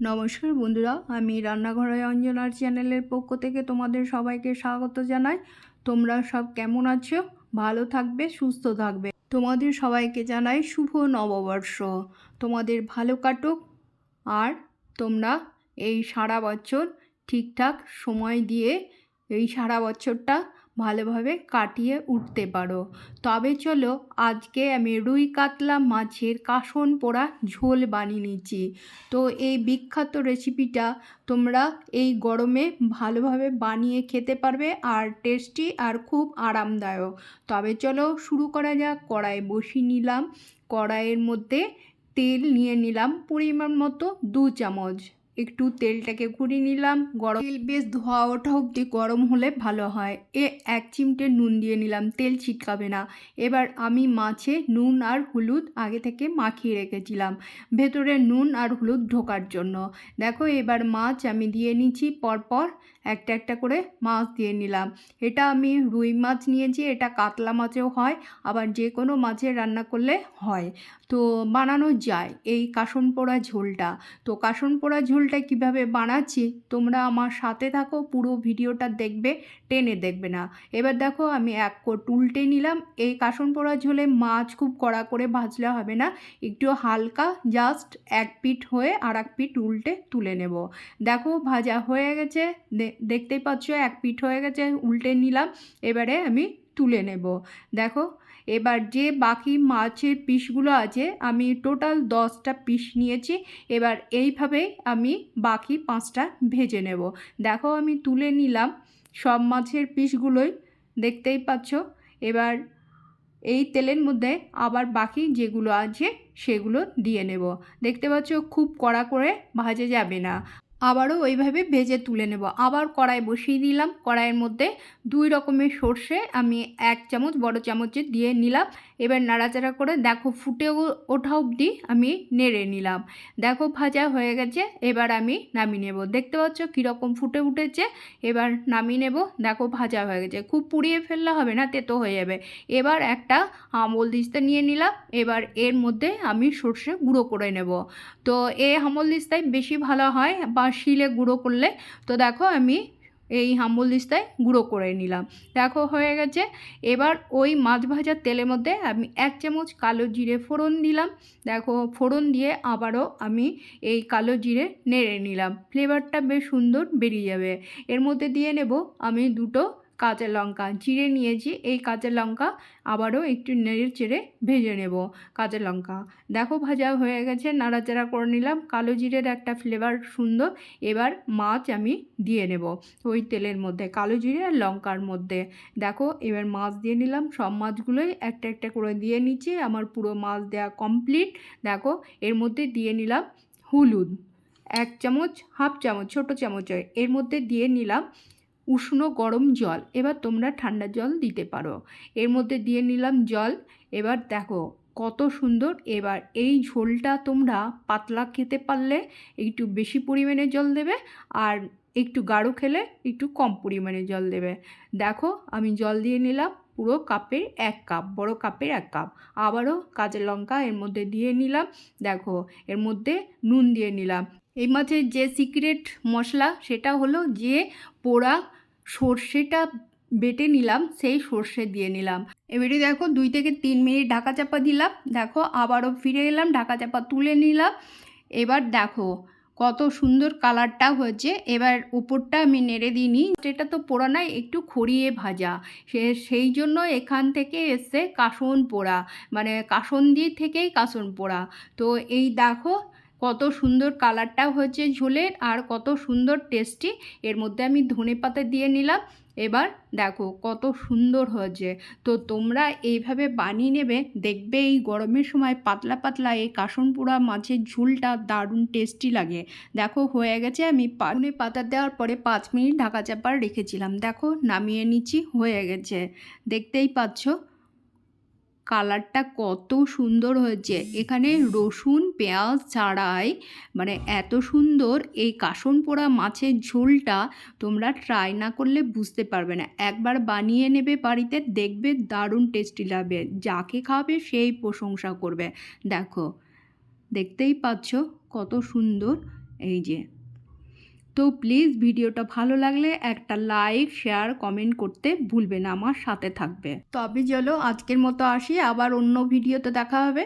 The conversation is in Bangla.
নমস্কার বন্ধুরা, আমি রান্নাঘরে অঞ্জনার চ্যানেলের পক্ষ থেকে তোমাদের সবাইকে স্বাগত জানাই। তোমরা সব কেমন আছো? ভালো থাকবে, সুস্থ থাকবে। তোমাদের সবাইকে জানাই শুভ নববর্ষ। তোমাদের ভালো কাটুক, আর তোমরা এই সারা বছর ঠিকঠাক সময় দিয়ে এই সারা বছরটা ভালোভাবে কাটিয়ে উঠতে পারো। তবে চলো, আজকে আমি রুই কাতলা মাছের কাসন পোড়া ঝোল বানিয়ে নিচ্ছি। তো এই বিখ্যাত রেসিপিটা তোমরা এই গরমে ভালোভাবে বানিয়ে খেতে পারবে আর টেস্টি আর খুব আরামদায়ক। তবে চলো, শুরু করা যাক। কড়াই বসিয়ে নিলাম। কড়াইয়ের মধ্যে তেল নিয়ে নিলাম পরিমাণ মতো দু চামচ। একটু তেলটাকে ঘুরিয়ে নিলাম। গরম তেল বেশ ধোয়া ওঠা অবধি গরম হলে ভালো হয়। এ এক চিমটে নুন দিয়ে নিলাম, তেল ছিটকাবে না। এবার আমি মাছে নুন আর হলুদ আগে থেকে মাখিয়ে রেখেছিলাম, ভেতরে নুন আর হলুদ ঢোকার জন্য। দেখো এবার মাছ আমি দিয়ে নিচ্ছি, পরপর একটা একটা করে মাছ দিয়ে নিলাম। এটা আমি রুই মাছ নিয়েছি, এটা কাতলা মাছেও হয়, আবার যে কোনো মাছের রান্না করলে হয়। তো বানানো যায় এই কাসন পোড়া ঝোলটা। তো কাসন পোড়া ঝোলটা কীভাবে বানাচ্ছি, তোমরা আমার সাথে থাকো, পুরো ভিডিওটা দেখবে, টেনে দেখবে না। এবার দেখো আমি এক কোট উল্টে নিলাম, এই কাসন পোড়া ঝোলে মাছ খুব কড়া করে ভাজলে হবে না, একটু হালকা জাস্ট এক পিঠ হয়ে আর এক পিঠ উল্টে তুলে নেব। দেখো ভাজা হয়ে গেছে দেখতেই পাচ্ছ, এক পিঠ হয়ে গেছে উল্টে নিলাম, এবারে আমি তুলে নেব। দেখো, এবার যে বাকি মাছের পিসগুলো আছে, আমি টোটাল দশটা পিস নিয়েছি, এবার এইভাবেই আমি বাকি পাঁচটা ভেজে নেব। দেখো, আমি তুলে নিলাম সব মাছের পিসগুলোই, দেখতেই পাচ্ছ, এবার এই তেলের মধ্যে আবার বাকি যেগুলো আছে, সেগুলো দিয়ে নেব। দেখতে পাচ্ছ, খুব কড়া করে ভাজে যাবে না। আবারও ওইভাবে ভেজে তুলে নেব। আবার কড়াই বসিয়ে দিলাম। কড়াইয়ের মধ্যে দুই রকমের সর্ষে আমি এক চামচ, বড় চামচে দিয়ে নিলাম। এবার নাড়াচাড়া করে দেখো ফুটে ওঠা অবধি আমি নেড়ে নিলাম। দেখো ভাজা হয়ে গেছে। এবার আমি নামিয়ে নেব। দেখতে পাচ্ছ কীরকম ফুটে উঠেছে? এবার নামিয়ে নেব। দেখো ভাজা হয়ে গেছে। খুব পুড়িয়ে ফেললে হবে না, তেতো হয়ে যাবে। এবার একটা আমল দিস্তা নিয়ে নিলাম। এবার এর মধ্যে আমি সর্ষে গুঁড়ো করে নেব। তো এই আমল দিস্তায় বেশি ভালো হয় বা শিলে গুঁড়ো করলে, তো দেখো আমি এই হাম্বল দিস্তায় গুঁড়ো করে নিলাম। দেখো হয়ে গেছে। এবার ওই মাছ ভাজার তেলের মধ্যে আমি এক চামচ কালো জিরে ফোড়ন দিলাম। দেখো ফোড়ন দিয়ে আবারও আমি এই কালো জিরে নেড়ে নিলাম। ফ্লেভারটা বেশ সুন্দর বেরিয়ে যাবে। এর মধ্যে দিয়ে নেব আমি দুটো কাঁচা লঙ্কা চিড়ে নিয়েছি, এই কাঁচা লঙ্কা আবারও একটু নেড়ে চেড়ে ভেজে নেব কাঁচা লঙ্কা। দেখো ভাজা হয়ে গেছে, নাড়াচাড়া করে নিলাম, কালো জিরের একটা ফ্লেভার সুন্দর। এবার মাছ আমি দিয়ে নেব ওই তেলের মধ্যে, কালো জিরে আর লঙ্কার মধ্যে। দেখো এবার মাছ দিয়ে নিলাম, সব মাছগুলোই একটা একটা করে দিয়ে নিচ্ছি, আমার পুরো মাছ দেওয়া কমপ্লিট দেখো এর মধ্যে দিয়ে নিলাম হলুদ, এক চামচ, হাফ চামচ, ছোটো চামচ এর মধ্যে দিয়ে নিলাম উষ্ণ গরম জল, এবার তোমরা ঠান্ডা জল দিতে পারো। এর মধ্যে দিয়ে নিলাম জল। এবার দেখো কত সুন্দর। এবার এই ঝোলটা তোমরা পাতলা খেতে পারলে একটু বেশি পরিমাণে জল দেবে আর একটু গাঢ় খেলে একটু কম পরিমাণে জল দেবে। দেখো আমি জল দিয়ে নিলাম পুরো কাপের এক কাপ, বড় কাপের এক কাপ। আবারও কাঁচা লঙ্কা এর মধ্যে দিয়ে নিলাম। দেখো এর মধ্যে নুন দিয়ে নিলাম। এই মাছের যে সিক্রেট মশলা সেটা হলো যে পোড়া সর্ষেটা বেটে নিলাম, সেই সর্ষে দিয়ে নিলাম। এবারে দেখো দুই থেকে তিন মিনিট ঢাকা চাপা দিলাম, দেখো আবারও ফিরে এলাম, ঢাকা চাপা তুলে নিলাম। এবার দেখো কত সুন্দর কালারটা হয়েছে, এবার উপরটা আমি নেড়ে দিইনি এটা তো পোড়া নয় একটু খড়িয়ে ভাজা। সে, সেই জন্য এখান থেকে এসছে কাসন পোড়া মানে কাসন দিয়ে থেকেই কাসন পোড়া। তো এই দেখো কত সুন্দর কালারটা হয়েছে ঝোলের আর কত সুন্দর টেস্টি। এর মধ্যে আমি ধনে পাতা দিয়ে নিলাম। এবার দেখো কত সুন্দর হয়েছে। তো তোমরা এইভাবে বানিয়ে নেবে, দেখবে এই গরমের সময় পাতলা পাতলা এই কাসনপুরা মাছের ঝোলটা দারুণ টেস্টি লাগে। দেখো হয়ে গেছে আমি পানে পাতা দেওয়ার পরে পাঁচ মিনিট ঢাকা চাপার রেখেছিলাম। দেখো নামিয়ে নিচ্ছি, হয়ে গেছে। দেখতেই পাচ্ছ? কালারটা কত সুন্দর হয়েছে। এখানে রসুন, পেঁয়াজ ছাড়াই মানে এত সুন্দর এই কাসন পোড়া মাছের ঝোলটা তোমরা ট্রাই না করলে বুঝতে পারবে না। একবার বানিয়ে নেবে বাড়িতে, দেখবে দারুণ টেস্টি লাগবে। যাকে খাবে সেই প্রশংসা করবে। দেখো, দেখতেই পাচ্ছ কত সুন্দর এই যে। তো প্লিজ ভিডিওটা ভালো লাগলে একটা লাইক শেয়ার কমেন্ট করতে ভুলবে না, আমার সাথে থাকবে। তবে চলো আজকের মতো আসি, আবার অন্য ভিডিওতে দেখা হবে।